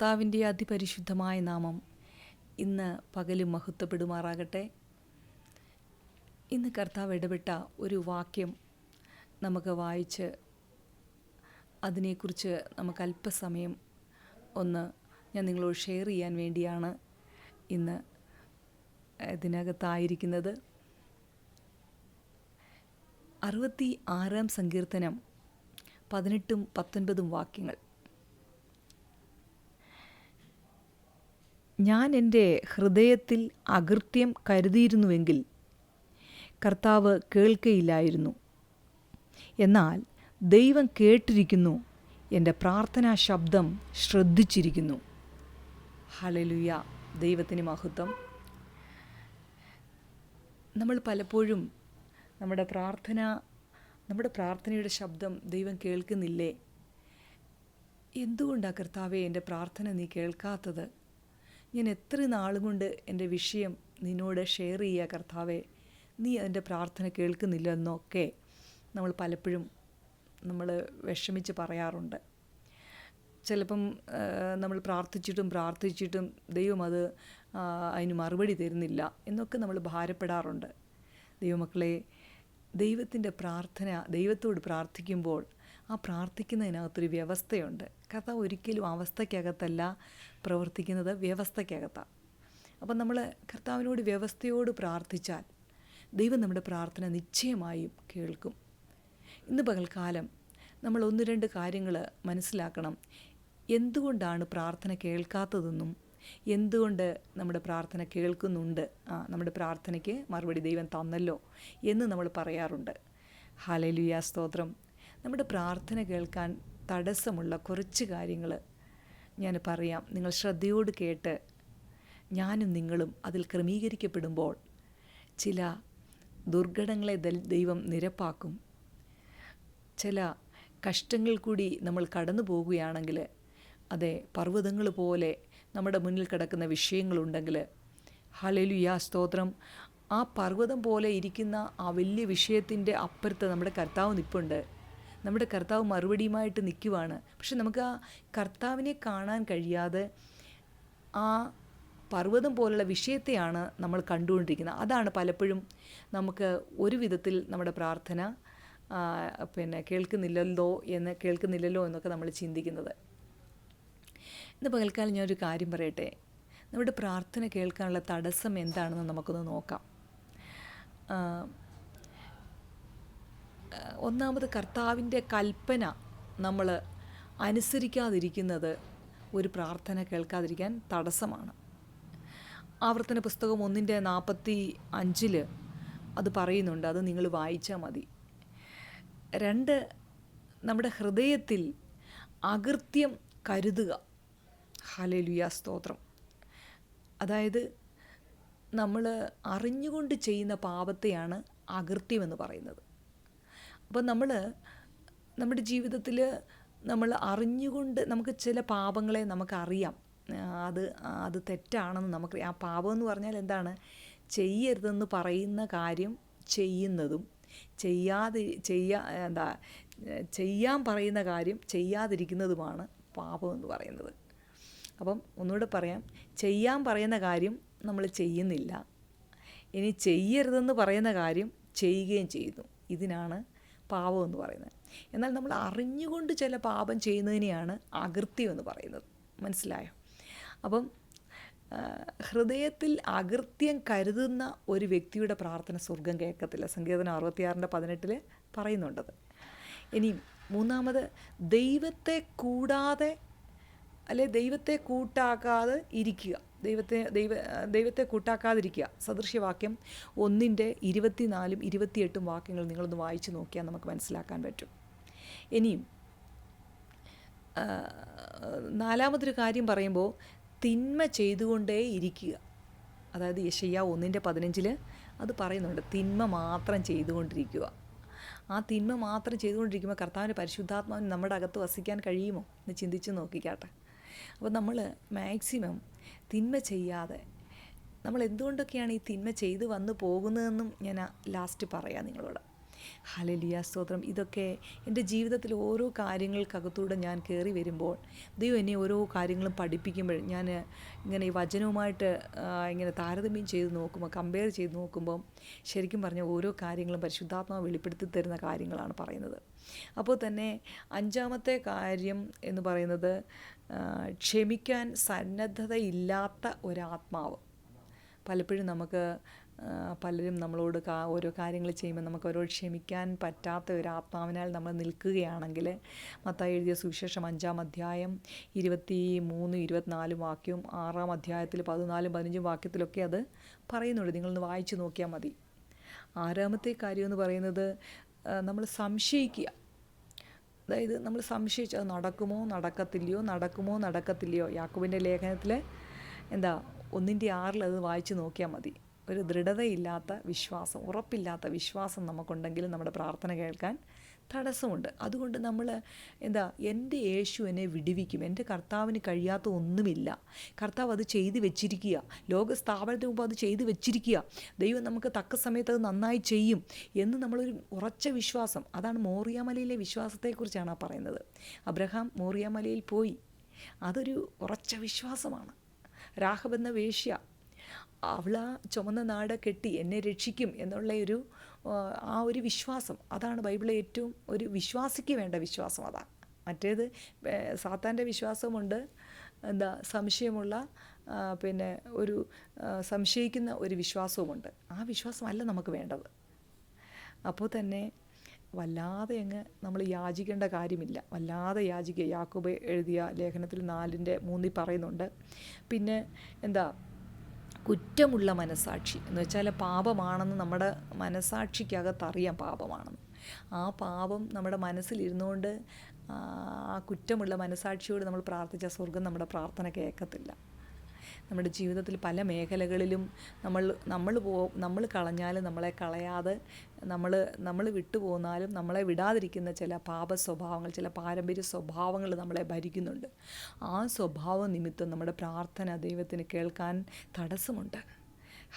കർത്താവിന്റെ അതിപരിശുദ്ധമായ നാമം ഇന്ന് പകലും മഹത്വപ്പെടുമാറാകട്ടെ. ഇന്ന് കർത്താവ് ഇടപെട്ട ഒരു വാക്യം നമുക്ക് വായിച്ച് അതിനെക്കുറിച്ച് നമുക്ക് അല്പസമയം ഒന്ന് ഞാൻ നിങ്ങളോട് ഷെയർ ചെയ്യാൻ വേണ്ടിയാണ് ഇന്ന് ഇതിനകത്തായിരിക്കുന്നത്. അറുപത്തി ആറാം സങ്കീർത്തനം പതിനെട്ടും പത്തൊൻപതും വാക്യങ്ങൾ. ഞാൻ എന്റെ ഹൃദയത്തിൽ അകൃത്യം കരുതിയിരുന്നുവെങ്കിൽ കർത്താവ് കേൾക്കയില്ലായിരുന്നു. എന്നാൽ ദൈവം കേട്ടിരിക്കുന്നു എന്റെ പ്രാർത്ഥനാ ശബ്ദം ശ്രദ്ധിച്ചിരിക്കുന്നു. ഹലലുയ ദൈവത്തിന് മഹത്വം. നമ്മൾ പലപ്പോഴും നമ്മുടെ പ്രാർത്ഥന നമ്മുടെ പ്രാർത്ഥനയുടെ ശബ്ദം ദൈവം കേൾക്കുന്നില്ലേ? എന്തുകൊണ്ടാണ് കർത്താവെ എന്റെ പ്രാർത്ഥന നീ കേൾക്കാത്തത്? ഞാൻ എത്ര നാളും കൊണ്ട് എന്റെ വിഷയം നിന്നോട് ഷെയർ ചെയ്യുക കർത്താവെ. നീ എന്റെ പ്രാർത്ഥന കേൾക്കുന്നില്ല എന്നൊക്കെ നമ്മൾ പലപ്പോഴും നമ്മൾ വിഷമിച്ച് പറയാറുണ്ട്. ചിലപ്പം നമ്മൾ പ്രാർത്ഥിച്ചിട്ടും പ്രാർത്ഥിച്ചിട്ടും ദൈവം അത് അതിന് മറുപടി തരുന്നില്ല എന്നൊക്കെ നമ്മൾ ഭാരപ്പെടാറുണ്ട്. ദൈവമക്കളെ ദൈവത്തിന്റെ പ്രാർത്ഥന ദൈവത്തോട് പ്രാർത്ഥിക്കുമ്പോൾ ആ പ്രാർത്ഥിക്കുന്നതിനകത്തൊരു വ്യവസ്ഥയുണ്ട്. കഥ ഒരിക്കലും അവസ്ഥയ്ക്കകത്തല്ല പ്രവർത്തിക്കുന്നത് വ്യവസ്ഥയ്ക്കകത്താണ് അപ്പം നമ്മൾ കർത്താവിനോട് വ്യവസ്ഥയോട് പ്രാർത്ഥിച്ചാൽ ദൈവം നമ്മുടെ പ്രാർത്ഥന നിശ്ചയമായും കേൾക്കും. ഇന്ന് പകൽക്കാലം നമ്മൾ ഒന്ന് രണ്ട് കാര്യങ്ങൾ മനസ്സിലാക്കണം. എന്തുകൊണ്ടാണ് പ്രാർത്ഥന കേൾക്കാത്തതെന്നും എന്തുകൊണ്ട് നമ്മുടെ പ്രാർത്ഥന കേൾക്കുന്നുണ്ട്? ആ നമ്മുടെ പ്രാർത്ഥനയ്ക്ക് മറുപടി ദൈവം തന്നല്ലോ എന്ന് നമ്മൾ പറയാറുണ്ട്. ഹാലലുയ സ്തോത്രം. നമ്മുടെ പ്രാർത്ഥന കേൾക്കാൻ തടസ്സമുള്ള കുറച്ച് കാര്യങ്ങൾ ഞാൻ പറയാം. നിങ്ങൾ ശ്രദ്ധയോട് കേട്ട് ഞാനും നിങ്ങളും അതിൽ ക്രമീകരിക്കപ്പെടുമ്പോൾ ചില ദുർഘടങ്ങളെ ദൈവം നിരപ്പാക്കും. ചില കഷ്ടങ്ങൾ കൂടി നമ്മൾ കടന്നു പോകുകയാണെങ്കിൽ അതെ പർവതങ്ങൾ പോലെ നമ്മുടെ മുന്നിൽ കിടക്കുന്ന വിഷയങ്ങളുണ്ടെങ്കിൽ ഹലലുയ സ്തോത്രം. ആ പർവതം പോലെ ഇരിക്കുന്ന ആ വലിയ വിഷയത്തിന്റെ അപ്പുറത്ത് നമ്മുടെ കർത്താവ് നിൽപ്പുണ്ട് നമ്മുടെ കർത്താവ് മറുപടിയുമായിട്ട് നിൽക്കുവാണ്. പക്ഷെ നമുക്ക് ആ കർത്താവിനെ കാണാൻ കഴിയാതെ ആ പർവതം പോലുള്ള വിഷയത്തെയാണ് നമ്മൾ കണ്ടുകൊണ്ടിരിക്കുന്നത്. അതാണ് പലപ്പോഴും നമുക്ക് ഒരു വിധത്തിൽ നമ്മുടെ പ്രാർത്ഥന പിന്നെ കേൾക്കുന്നില്ലല്ലോ എന്ന് കേൾക്കുന്നില്ലല്ലോ എന്നൊക്കെ നമ്മൾ ചിന്തിക്കുന്നത്. ഇന്ന് പകൽക്കാലം ഞാനൊരു കാര്യം പറയട്ടെ. നമ്മുടെ പ്രാർത്ഥന കേൾക്കാനുള്ള തടസ്സം എന്താണെന്ന് നമുക്കൊന്ന് നോക്കാം. ഒന്നാമത് കർത്താവിന്റെ കൽപ്പന നമ്മൾ അനുസരിക്കാതിരിക്കുന്നത് ഒരു പ്രാർത്ഥന കേൾക്കാതിരിക്കാൻ തടസ്സമാണ്. ആവർത്തന പുസ്തകം ഒന്നിന്റെ നാൽപ്പത്തി അഞ്ചിൽ അത് പറയുന്നുണ്ട് അത് നിങ്ങൾ വായിച്ചാൽ മതി. രണ്ട് നമ്മുടെ ഹൃദയത്തിൽ അകൃത്യം കരുതുക. ഹലലുയ സ്തോത്രം. അതായത് നമ്മൾ അറിഞ്ഞുകൊണ്ട് ചെയ്യുന്ന പാപത്തെയാണ് അകൃത്യം എന്ന് പറയുന്നത്. അപ്പോൾ നമ്മൾ നമ്മുടെ ജീവിതത്തിൽ നമ്മൾ അറിഞ്ഞുകൊണ്ട് നമുക്ക് ചില പാപങ്ങളെ നമുക്കറിയാം. അത് അത് തെറ്റാണെന്ന് നമുക്ക് ആ പാപം എന്ന് പറഞ്ഞാൽ എന്താണ്? ചെയ്യരുതെന്ന് പറയുന്ന കാര്യം ചെയ്യുന്നതും ചെയ്യാതെ ചെയ്യാ എന്താ ചെയ്യാൻ പറയുന്ന കാര്യം ചെയ്യാതിരിക്കുന്നതുമാണ് പാപം എന്ന് പറയുന്നത്. അപ്പം ഒന്നുകൂടെ പറയാം. ചെയ്യാൻ പറയുന്ന കാര്യം നമ്മൾ ചെയ്യുന്നില്ല. ഇനി ചെയ്യരുതെന്ന് പറയുന്ന കാര്യം ചെയ്യുകയും ചെയ്യുന്നു. ഇതിനാണ് പാപം എന്ന് പറയുന്നത്. എന്നാൽ നമ്മൾ അറിഞ്ഞുകൊണ്ട് ചില പാപം ചെയ്യുന്നതിനെയാണ് അകൃത്യം എന്ന് പറയുന്നത്. മനസ്സിലായോ? അപ്പം ഹൃദയത്തിൽ അകൃത്യം കരുതുന്ന ഒരു വ്യക്തിയുടെ പ്രാർത്ഥന സ്വർഗം കേൾക്കത്തില്ല. സങ്കീർത്തനം അറുപത്തിയാറിന്റെ പതിനെട്ടിൽ പറയുന്നുണ്ടത് ഇനി മൂന്നാമത് ദൈവത്തെ കൂടാതെ അല്ലെ ദൈവത്തെ കൂട്ടാക്കാതെ ഇരിക്കുക. ദൈവത്തെ ദൈവ ദൈവത്തെ കൂട്ടാക്കാതിരിക്കുക. സദൃശ്യവാക്യം ഒന്നിന്റെ ഇരുപത്തിനാലും ഇരുപത്തിയെട്ടും വാക്യങ്ങൾ നിങ്ങളൊന്ന് വായിച്ച് നോക്കിയാൽ നമുക്ക് മനസ്സിലാക്കാൻ പറ്റും. ഇനിയും നാലാമതൊരു കാര്യം പറയുമ്പോൾ തിന്മ ചെയ്തുകൊണ്ടേ ഇരിക്കുക. അതായത് യശയ്യ ഒന്നിന്റെ പതിനഞ്ചിൽ അത് പറയുന്നുണ്ട് തിന്മ മാത്രം ചെയ്തുകൊണ്ടിരിക്കുക. ആ തിന്മ മാത്രം ചെയ്തുകൊണ്ടിരിക്കുമ്പോൾ കർത്താവിന്റെ പരിശുദ്ധാത്മാവിന് നമ്മുടെ അകത്ത് വസിക്കാൻ കഴിയുമോ എന്ന് ചിന്തിച്ച് നോക്കിക്കാട്ടെ. അപ്പോൾ നമ്മൾ മാക്സിമം തിന്മ ചെയ്യാതെ. നമ്മൾ എന്തുകൊണ്ടൊക്കെയാണ് ഈ തിന്മ ചെയ്തു വന്നു പോകുന്നതെന്നും ഞാൻ ലാസ്റ്റ് പറയാം നിങ്ങളോട്. ഹലലിയ സ്തോത്രം. ഇതൊക്കെ എന്റെ ജീവിതത്തിൽ ഓരോ കാര്യങ്ങൾക്കകത്തൂടെ ഞാൻ കയറി വരുമ്പോൾ ദൈവം എന്നെ ഓരോ കാര്യങ്ങളും പഠിപ്പിക്കുമ്പോൾ ഞാൻ ഇങ്ങനെ ഈ വചനവുമായിട്ട് ഇങ്ങനെ താരതമ്യം ചെയ്ത് നോക്കുമ്പോൾ കമ്പയർ ചെയ്ത് നോക്കുമ്പോൾ ശരിക്കും പറഞ്ഞ ഓരോ കാര്യങ്ങളും പരിശുദ്ധാത്മാവ് വെളിപ്പെടുത്തി തരുന്ന കാര്യങ്ങളാണ് പറയുന്നത്. അപ്പോൾ തന്നെ അഞ്ചാമത്തെ കാര്യം എന്ന് പറയുന്നത് ക്ഷമിക്കാൻ സന്നദ്ധതയില്ലാത്ത ഒരാത്മാവ്. പലപ്പോഴും നമുക്ക് പലരും നമ്മളോട് കാ ഓരോ കാര്യങ്ങൾ ചെയ്യുമ്പോൾ നമുക്ക് ഓരോ ക്ഷമിക്കാൻ പറ്റാത്ത ഒരു ആത്മാവിനാൽ നമ്മൾ നിൽക്കുകയാണെങ്കിൽ മത്തായി എഴുതിയ സുവിശേഷം അഞ്ചാം അധ്യായം ഇരുപത്തി മൂന്ന് ഇരുപത്തിനാലും വാക്യവും ആറാം അധ്യായത്തിൽ പതിനാലും പതിനഞ്ചും വാക്യത്തിലൊക്കെ അത് പറയുന്നുണ്ട്. നിങ്ങളൊന്ന് വായിച്ചു നോക്കിയാൽ മതി. ആറാമത്തെ കാര്യം എന്ന് പറയുന്നത് നമ്മൾ സംശയിക്കുക. അതായത് നമ്മൾ സംശയിച്ച് അത് നടക്കുമോ നടക്കത്തില്ലയോ നടക്കുമോ നടക്കത്തില്ലയോ. യാക്കുബിന്റെ ലേഖനത്തിൽ എന്താ ഒന്നിന്റെ ആറിൽ അത് വായിച്ചു നോക്കിയാൽ മതി. ഒരു ദൃഢതയില്ലാത്ത വിശ്വാസം ഉറപ്പില്ലാത്ത വിശ്വാസം നമുക്കുണ്ടെങ്കിൽ നമ്മുടെ പ്രാർത്ഥന കേൾക്കാൻ തടസ്സമുണ്ട്. അതുകൊണ്ട് നമ്മൾ എന്താ എന്റെ യേശു എന്നെ വിടുവിക്കും. എന്റെ കർത്താവിന് കഴിയാത്ത ഒന്നുമില്ല. കർത്താവ് അത് ചെയ്തു വെച്ചിരിക്കുക. ലോക സ്ഥാപനത്തിന് മുമ്പ് അത് ചെയ്തു വെച്ചിരിക്കുക. ദൈവം നമുക്ക് തക്ക സമയത്ത് അത് നന്നായി ചെയ്യും എന്ന് നമ്മളൊരു ഉറച്ച വിശ്വാസം. അതാണ് മോറിയാമലയിലെ വിശ്വാസത്തെക്കുറിച്ചാണ് പറയുന്നത്. അബ്രഹാം മോറിയാമലയിൽ പോയി. അതൊരു ഉറച്ച വിശ്വാസമാണ്. രാഹബ് എന്ന വേശ്യ അവൾ ആ ചുമന്ന നാട് കെട്ടി എന്നെ രക്ഷിക്കും എന്നുള്ള ഒരു ആ, ഒരു വിശ്വാസം അതാണ് ബൈബിളിലെ ഏറ്റവും ഒരു വിശ്വാസിക്ക് വേണ്ട വിശ്വാസം അതാണ് മറ്റേത് സാത്താന്റെ വിശ്വാസമുണ്ട് എന്താ സംശയമുള്ള പിന്നെ ഒരു സംശയിക്കുന്ന ഒരു വിശ്വാസവുമുണ്ട്. ആ വിശ്വാസമല്ല നമുക്ക് വേണ്ടത്. അപ്പോൾ തന്നെ വല്ലാതെ അങ്ങ് നമ്മൾ യാചിക്കേണ്ട കാര്യമില്ല. വല്ലാതെ യാചിക്കുക. യാക്കോബ് എഴുതിയ ലേഖനത്തിൽ നാലിന്റെ മൂന്നിൽ പറയുന്നുണ്ട്. പിന്നെ എന്താ കുറ്റമുള്ള മനസാക്ഷി എന്ന് വെച്ചാൽ പാപമാണെന്ന് നമ്മുടെ മനസാക്ഷിക്കകത്ത് അറിയാം പാപമാണെന്ന്. ആ പാപം നമ്മുടെ മനസ്സിലിരുന്നുകൊണ്ട് ആ കുറ്റമുള്ള മനസാക്ഷിയോട് നമ്മൾ പ്രാർത്ഥിച്ച സ്വർഗം നമ്മുടെ പ്രാർത്ഥന കേൾക്കത്തില്ല. നമ്മുടെ ജീവിതത്തിൽ പല മേഖലകളിലും നമ്മൾ നമ്മൾ പോ നമ്മൾ കളഞ്ഞാലും നമ്മളെ കളയാതെ നമ്മൾ നമ്മൾ വിട്ടുപോന്നാലും നമ്മളെ വിടാതിരിക്കുന്ന ചില പാപ സ്വഭാവങ്ങൾ ചില പാരമ്പര്യ സ്വഭാവങ്ങൾ നമ്മളെ ഭരിക്കുന്നുണ്ട്. ആ സ്വഭാവ നിമിത്തം നമ്മുടെ പ്രാർത്ഥന ദൈവത്തിന് കേൾക്കാൻ തടസ്സമുണ്ട്.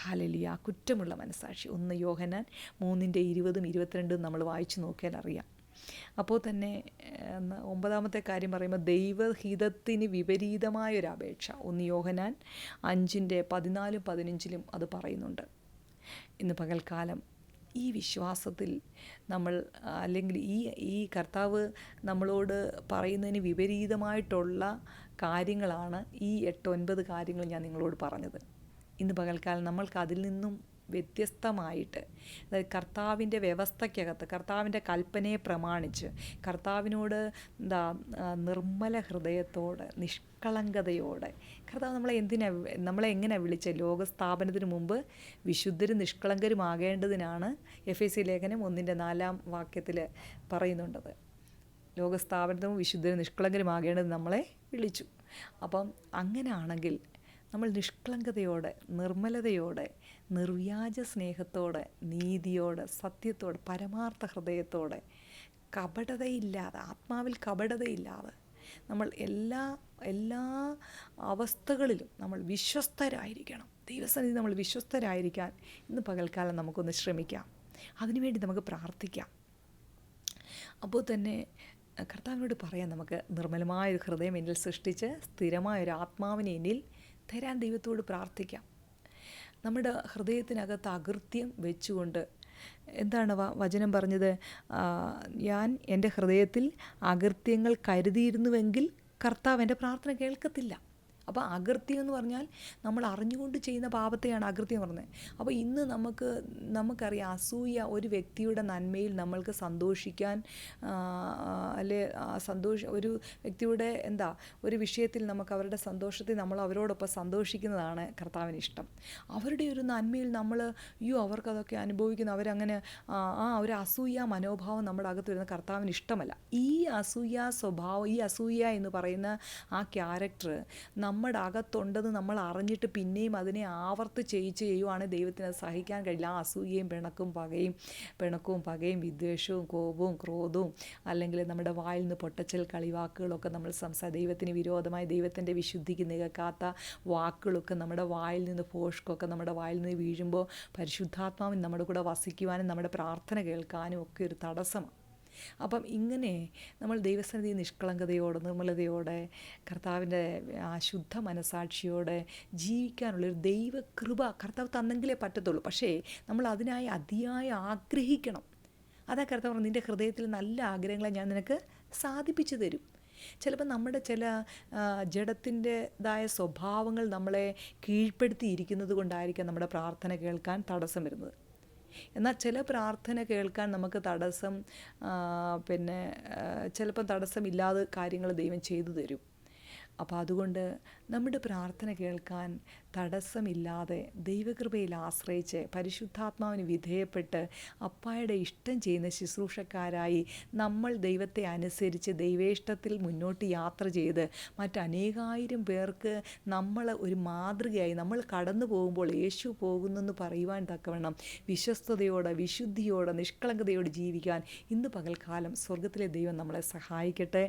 ഹാലലിയ കുറ്റമുള്ള മനസാക്ഷി ഒന്ന് യോഹനാൻ മൂന്നിന്റെ ഇരുപതും ഇരുപത്തിരണ്ടും നമ്മൾ വായിച്ചു നോക്കിയാൽ അറിയാം. അപ്പോൾ തന്നെ ഒമ്പതാമത്തെ കാര്യം പറയുമ്പോൾ ദൈവഹിതത്തിന് വിപരീതമായൊരു അപേക്ഷ. ഒന്ന് യോഹനാൻ അഞ്ചിന്റെ പതിനാലും പതിനഞ്ചിലും അത് പറയുന്നുണ്ട്. ഇന്ന് പകൽക്കാലം ഈ വിശ്വാസത്തിൽ നമ്മൾ അല്ലെങ്കിൽ ഈ ഈ കർത്താവ് നമ്മളോട് പറയുന്നതിന് വിപരീതമായിട്ടുള്ള കാര്യങ്ങളാണ് ഈ എട്ടൊൻപത് കാര്യങ്ങൾ ഞാൻ നിങ്ങളോട് പറഞ്ഞത്. ഇന്ന് പകൽക്കാലം നമ്മൾക്ക് അതിൽ നിന്നും വ്യത്യസ്തമായിട്ട്. അതായത് കർത്താവിന്റെ വ്യവസ്ഥയ്ക്കകത്ത് കർത്താവിന്റെ കൽപ്പനയെ പ്രമാണിച്ച് കർത്താവിനോട് എന്താ നിർമ്മല ഹൃദയത്തോടെ നിഷ്കളങ്കതയോടെ കർത്താവ് നമ്മളെ എന്തിനാ നമ്മളെ എങ്ങനെയാണ് വിളിച്ചത്? ലോകസ്ഥാപനത്തിന് മുമ്പ് വിശുദ്ധരും നിഷ്കളങ്കരുമാകേണ്ടതിനാണ് എഫ് എ സി ലേഖനം ഒന്നിന്റെ നാലാം വാക്യത്തിൽ പറയുന്നുണ്ടത്. ലോകസ്ഥാപനത്തിനും വിശുദ്ധരും നിഷ്കളങ്കരുമാകേണ്ടത് നമ്മളെ വിളിച്ചു. അപ്പം അങ്ങനെയാണെങ്കിൽ നമ്മൾ നിഷ്കളങ്കതയോടെ നിർമ്മലതയോടെ നിർവ്യാജ സ്നേഹത്തോടെ നീതിയോടെ സത്യത്തോടെ പരമാർത്ഥ ഹൃദയത്തോടെ കപടതയില്ലാതെ ആത്മാവിൽ കപടതയില്ലാതെ നമ്മൾ എല്ലാ എല്ലാ അവസ്ഥകളിലും നമ്മൾ വിശ്വസ്തരായിരിക്കണം. ദൈവസന്നിധി നമ്മൾ വിശ്വസ്തരായിരിക്കാൻ ഇന്ന് പകൽക്കാലം നമുക്കൊന്ന് ശ്രമിക്കാം. അതിനുവേണ്ടി നമുക്ക് പ്രാർത്ഥിക്കാം. അപ്പോൾ തന്നെ കർത്താവിനോട് പറയാം നമുക്ക് നിർമ്മലമായൊരു ഹൃദയം എന്നിൽ സൃഷ്ടിച്ച് സ്ഥിരമായൊരു ആത്മാവിനെ എന്നിൽ തരാൻ ദൈവത്തോട് പ്രാർത്ഥിക്കാം. നമ്മുടെ ഹൃദയത്തിനകത്ത് അകൃത്യം വെച്ചുകൊണ്ട് എന്താണ് വചനം പറഞ്ഞത്? ഞാൻ എന്റെ ഹൃദയത്തിൽ അകൃത്യങ്ങൾ കരുതിയിരുന്നുവെങ്കിൽ കർത്താവ് എന്റെ പ്രാർത്ഥന കേൾക്കത്തില്ല. അപ്പോൾ അകൃത്യം എന്ന് പറഞ്ഞാൽ നമ്മൾ അറിഞ്ഞുകൊണ്ട് ചെയ്യുന്ന പാപത്തെയാണ് അകൃത്യം പറഞ്ഞത്. അപ്പോൾ ഇന്ന് നമുക്ക് നമുക്കറിയാം അസൂയ ഒരു വ്യക്തിയുടെ നന്മയിൽ നമ്മൾക്ക് സന്തോഷിക്കാൻ അല്ലെ സന്തോഷ ഒരു വ്യക്തിയുടെ എന്താ ഒരു വിഷയത്തിൽ നമുക്ക് അവരുടെ സന്തോഷത്തിൽ നമ്മൾ അവരോടൊപ്പം സന്തോഷിക്കുന്നതാണ് കർത്താവിന് ഇഷ്ടം. അവരുടെ ഒരു നന്മയിൽ നമ്മൾ അയ്യോ അവർക്കതൊക്കെ അനുഭവിക്കുന്നു. അവരങ്ങനെ ആ ഒരു അസൂയ മനോഭാവം നമ്മുടെ അകത്ത് വരുന്ന കർത്താവിന് ഇഷ്ടമല്ല. ഈ അസൂയ സ്വഭാവം ഈ അസൂയ എന്ന് പറയുന്ന ആ ക്യാരക്ടർ നമ്മുടെ അകത്തുണ്ടെന്ന് നമ്മൾ അറിഞ്ഞിട്ട് പിന്നെയും അതിനെ ആവർത്തി ചെയ്യിച്ച് ചെയ്യുവാണെങ്കിൽ ദൈവത്തിന് അത് സഹിക്കാൻ കഴിയില്ല. ആ അസൂയയും പിണക്കും പകയും പിണക്കവും പകയും വിദ്വേഷവും കോപവും ക്രോധവും അല്ലെങ്കിൽ നമ്മുടെ വായിൽ നിന്ന് പൊട്ടച്ചൽ കളിവാക്കുകളൊക്കെ നമ്മൾ സംസാ ദൈവത്തിന് വിരോധമായി ദൈവത്തിന്റെ വിശുദ്ധിക്ക് നികക്കാത്ത വാക്കുകളൊക്കെ നമ്മുടെ വായിൽ നിന്ന് പോഷ്കൊക്കെ നമ്മുടെ വായിൽ നിന്ന് വീഴുമ്പോൾ പരിശുദ്ധാത്മാവിന് നമ്മുടെ കൂടെ വസിക്കുവാനും നമ്മുടെ പ്രാർത്ഥന കേൾക്കാനും ഒക്കെ ഒരു തടസ്സമാണ്. അപ്പം ഇങ്ങനെ നമ്മൾ ദൈവസന്നിധി നിഷ്കളങ്കതയോടെ നിർമ്മലതയോടെ കർത്താവിന്റെ ആ ശുദ്ധ മനസാക്ഷിയോടെ ജീവിക്കാനുള്ളൊരു ദൈവകൃപ കർത്താവ് തന്നെങ്കിലേ പറ്റത്തുള്ളൂ. പക്ഷേ നമ്മൾ അതിനായി അതിയായി ആഗ്രഹിക്കണം. അതാ കർത്താവ് നിന്റെ ഹൃദയത്തിൽ നല്ല ആഗ്രഹങ്ങളെ ഞാൻ നിനക്ക് സാധിപ്പിച്ചു തരും. ചിലപ്പോൾ നമ്മുടെ ചില ജഡത്തിന്റെതായ സ്വഭാവങ്ങൾ നമ്മളെ കീഴ്പ്പെടുത്തിയിരിക്കുന്നത് കൊണ്ടായിരിക്കാം നമ്മുടെ പ്രാർത്ഥന കേൾക്കാൻ തടസ്സം വരുന്നത്. എന്നാൽ ചില പ്രാർത്ഥന കേൾക്കാൻ നമുക്ക് തടസ്സം പിന്നെ ചിലപ്പം തടസ്സമില്ലാതെ കാര്യങ്ങൾ ദൈവം ചെയ്തു തരും. അപ്പോൾ അതുകൊണ്ട് നമ്മുടെ പ്രാർത്ഥന കേൾക്കാൻ തടസ്സമില്ലാതെ ദൈവകൃപയിൽ ആശ്രയിച്ച് പരിശുദ്ധാത്മാവിന് വിധേയപ്പെട്ട് അപ്പായുടെ ഇഷ്ടം ചെയ്യുന്ന ശുശ്രൂഷക്കാരായി നമ്മൾ ദൈവത്തെ അനുസരിച്ച് ദൈവേഷ്ടത്തിൽ മുന്നോട്ട് യാത്ര ചെയ്ത് മറ്റനേകായിരം പേർക്ക് നമ്മൾ ഒരു മാതൃകയായി നമ്മൾ കടന്നു പോകുമ്പോൾ യേശു പോകുന്നെന്ന് പറയുവാൻ തക്കവണ്ണം വിശ്വസ്തയോടെ വിശുദ്ധിയോടെ നിഷ്കളങ്കതയോടെ ജീവിക്കാൻ ഇന്ന് പകൽക്കാലം സ്വർഗത്തിലെ ദൈവം നമ്മളെ സഹായിക്കട്ടെ.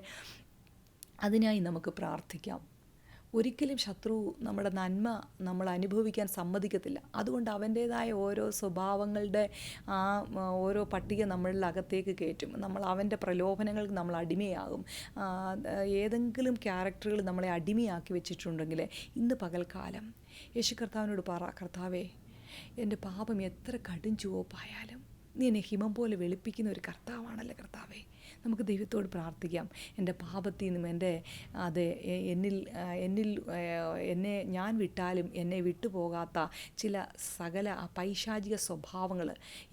അതിനായി നമുക്ക് പ്രാർത്ഥിക്കാം. ഒരിക്കലും ശത്രു നമ്മുടെ നന്മ നമ്മൾ അനുഭവിക്കാൻ സമ്മതിക്കത്തില്ല. അതുകൊണ്ട് അവന്റേതായ ഓരോ സ്വഭാവങ്ങളുടെ ആ ഓരോ പട്ടിക നമ്മളിൽ അകത്തേക്ക് കയറ്റും. നമ്മൾ അവന്റെ പ്രലോഭനങ്ങൾക്ക് നമ്മൾ അടിമയാകും. ഏതെങ്കിലും ക്യാരക്ടറുകൾ നമ്മളെ അടിമയാക്കി വെച്ചിട്ടുണ്ടെങ്കിൽ ഇന്ന് പകൽക്കാലം യേശു കർത്താവിനോട് പറ കർത്താവേ എന്റെ പാപം എത്ര കടും ചുവപ്പായാലും നീ എന്നെ ഹിമം പോലെ വെളുപ്പിക്കുന്ന ഒരു കർത്താവാണല്ലേ കർത്താവേ. നമുക്ക് ദൈവത്തോട് പ്രാർത്ഥിക്കാം. എന്റെ പാപത്തിൽ നിന്നും എന്റെ അത് എന്നിൽ എന്നിൽ എന്നെ ഞാൻ വിട്ടാലും എന്നെ വിട്ടുപോകാത്ത ചില സകല പൈശാചിക സ്വഭാവങ്ങൾ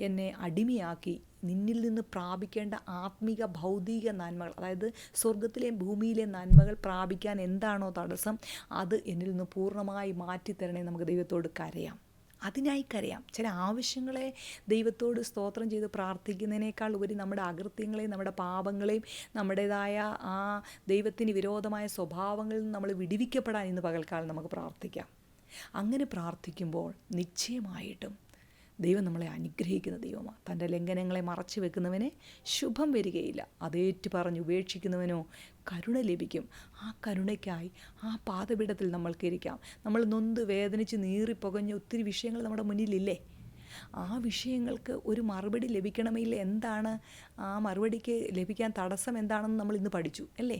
എന്നെ അടിമയാക്കി നിന്നിൽ നിന്ന് പ്രാപിക്കേണ്ട ആത്മിക ഭൗതിക നന്മകൾ അതായത് സ്വർഗത്തിലെയും ഭൂമിയിലെ നന്മകൾ പ്രാപിക്കാൻ എന്താണോ തടസ്സം അത് എന്നിൽ നിന്ന് പൂർണമായി മാറ്റിത്തരണേ നമുക്ക് ദൈവത്തോട് കരയാം. അതിനായി കരയാം ചില ആവശ്യങ്ങളെ ദൈവത്തോട് സ്തോത്രം ചെയ്ത് പ്രാർത്ഥിക്കുന്നതിനേക്കാൾ ഉപരി നമ്മുടെ അകൃത്യങ്ങളെയും നമ്മുടെ പാപങ്ങളെയും നമ്മുടേതായ ആ ദൈവത്തിന് വിരോധമായ സ്വഭാവങ്ങളിൽ നിന്ന് നമ്മൾ വിടിവിക്കപ്പെടാൻ ഇന്ന് പകൽക്കാലം നമുക്ക് പ്രാർത്ഥിക്കാം. അങ്ങനെ പ്രാർത്ഥിക്കുമ്പോൾ നിശ്ചയമായിട്ടും ദൈവം നമ്മളെ അനുഗ്രഹിക്കുന്ന ദൈവമാണ് തന്റെ ലംഘനങ്ങളെ മറച്ചു വെക്കുന്നവനെ ശുഭം വരികയില്ല. അതേറ്റു പറഞ്ഞ് ഉപേക്ഷിക്കുന്നവനോ കരുണ ലഭിക്കും. ആ കരുണയ്ക്കായി ആ പാതപീഠത്തിൽ നമ്മൾക്കിരിക്കാം നമ്മൾ നൊന്ത് വേദനിച്ച് നീറിപ്പുകഞ്ഞ ഒത്തിരി വിഷയങ്ങൾ നമ്മുടെ മുന്നിലില്ലേ? ആ വിഷയങ്ങൾക്ക് ഒരു മറുപടി ലഭിക്കണമെങ്കിൽ എന്താണ്? ആ മറുപടിക്ക് ലഭിക്കാൻ തടസ്സം എന്താണെന്ന് നമ്മൾ ഇന്ന് പഠിച്ചു അല്ലേ?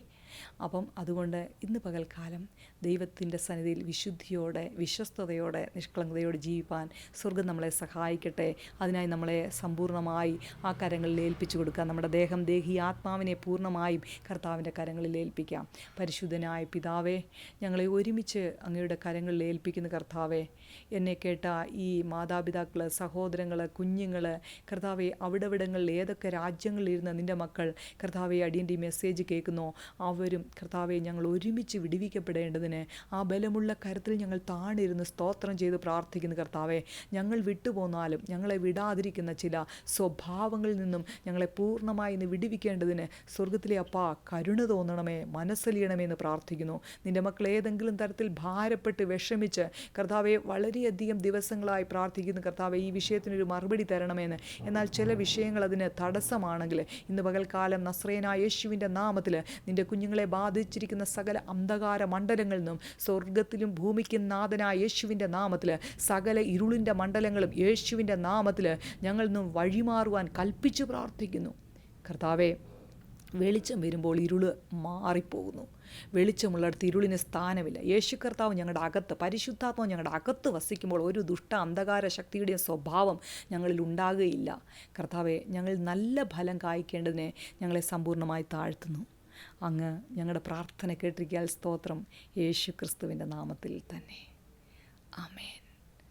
അപ്പം അതുകൊണ്ട് ഇന്ന് പകൽക്കാലം ദൈവത്തിന്റെ സന്നിധിയിൽ വിശുദ്ധിയോടെ വിശ്വസ്തയോടെ നിഷ്കളങ്കതയോടെ ജീവിപ്പാൻ സ്വർഗം നമ്മളെ സഹായിക്കട്ടെ. അതിനായി നമ്മളെ സമ്പൂർണമായി ആ കരങ്ങളിൽ ഏൽപ്പിച്ചു കൊടുക്കാം. നമ്മുടെ ദേഹം ദേഹി ആത്മാവിനെ പൂർണമായും കർത്താവിന്റെ കരങ്ങളിൽ ഏൽപ്പിക്കാം. പരിശുദ്ധനായ പിതാവേ ഞങ്ങളെ ഒരുമിച്ച് അങ്ങയുടെ കരങ്ങളിൽ ഏൽപ്പിക്കുന്ന കർത്താവേ എന്നെ കേട്ട ഈ മാതാപിതാക്കൾ സഹോദരങ്ങൾ കുഞ്ഞുങ്ങൾ കർത്താവെ അവിടവിടങ്ങളിൽ ഏതൊക്കെ രാജ്യങ്ങളിലിരുന്ന് നിന്റെ മക്കൾ കർത്താവെ അടിയന്റെ മെസ്സേജ് കേൾക്കുന്നോ അവരും കർത്താവെ ഞങ്ങൾ ഒരുമിച്ച് വിടിവിക്കപ്പെടേണ്ടതിന് ആ ബലമുള്ള കരത്തിൽ ഞങ്ങൾ താണിരുന്ന് സ്തോത്രം ചെയ്ത് പ്രാർത്ഥിക്കുന്നു കർത്താവെ. ഞങ്ങൾ വിട്ടുപോന്നാലും ഞങ്ങളെ വിടാതിരിക്കുന്ന ചില സ്വഭാവങ്ങളിൽ നിന്നും ഞങ്ങളെ പൂർണമായി ഇന്ന് വിടിവിക്കേണ്ടതിന് സ്വർഗത്തിലെ അപ്പാ കരുണ തോന്നണമേ മനസ്സലിയണമേ എന്ന് പ്രാർത്ഥിക്കുന്നു. നിന്റെ മക്കൾ ഏതെങ്കിലും തരത്തിൽ ഭാരപ്പെട്ട് വിഷമിച്ച് കർത്താവെ വളരെയധികം ദിവസങ്ങളായി പ്രാർത്ഥിക്കുന്നു കർത്താവെ ഈ വിഷയത്തിനൊരു മറുപടി തരണമെന്ന്. എന്നാൽ ചില വിഷയങ്ങൾ അതിന് തടസ്സമാണെങ്കിൽ ഇന്ന് പകൽക്കാലം നസ്രേനായ യേശുവിന്റെ നാമത്തിൽ നിന്റെ കുഞ്ഞുങ്ങളെ ബാധിച്ചിരിക്കുന്ന സകല അന്ധകാര മണ്ഡലങ്ങളിൽ നിന്നും സ്വർഗത്തിലും ഭൂമിക്കും നാഥനായ യേശുവിന്റെ നാമത്തിൽ സകല ഇരുളിന്റെ മണ്ഡലങ്ങളും യേശുവിന്റെ നാമത്തിൽ ഞങ്ങളിൽ നിന്നും വഴിമാറുവാൻ കൽപ്പിച്ച് പ്രാർത്ഥിക്കുന്നു. കർത്താവെ വെളിച്ചം വരുമ്പോൾ ഇരുൾ മാറിപ്പോകുന്നു. വെളിച്ചമുള്ളിടത്ത് ഇരുളിന് സ്ഥാനമില്ല. യേശു കർത്താവ് ഞങ്ങളുടെ അകത്ത് പരിശുദ്ധാത്മാവ് ഞങ്ങളുടെ അകത്ത് വസിക്കുമ്പോൾ ഒരു ദുഷ്ട അന്ധകാര ശക്തിയുടെ സ്വഭാവം ഞങ്ങളിൽ ഉണ്ടാകുകയില്ല. കർത്താവെ ഞങ്ങൾ നല്ല ഫലം കായ്ക്കേണ്ടതിനെ ഞങ്ങളെ സമ്പൂർണമായി താഴ്ത്തുന്നു. അങ്ങ് ഞങ്ങളുടെ പ്രാർത്ഥന കേട്ടിരിക്കാൻ സ്തോത്രം യേശു ക്രിസ്തുവിന്റെ നാമത്തിൽ തന്നെ. ആമേൻ.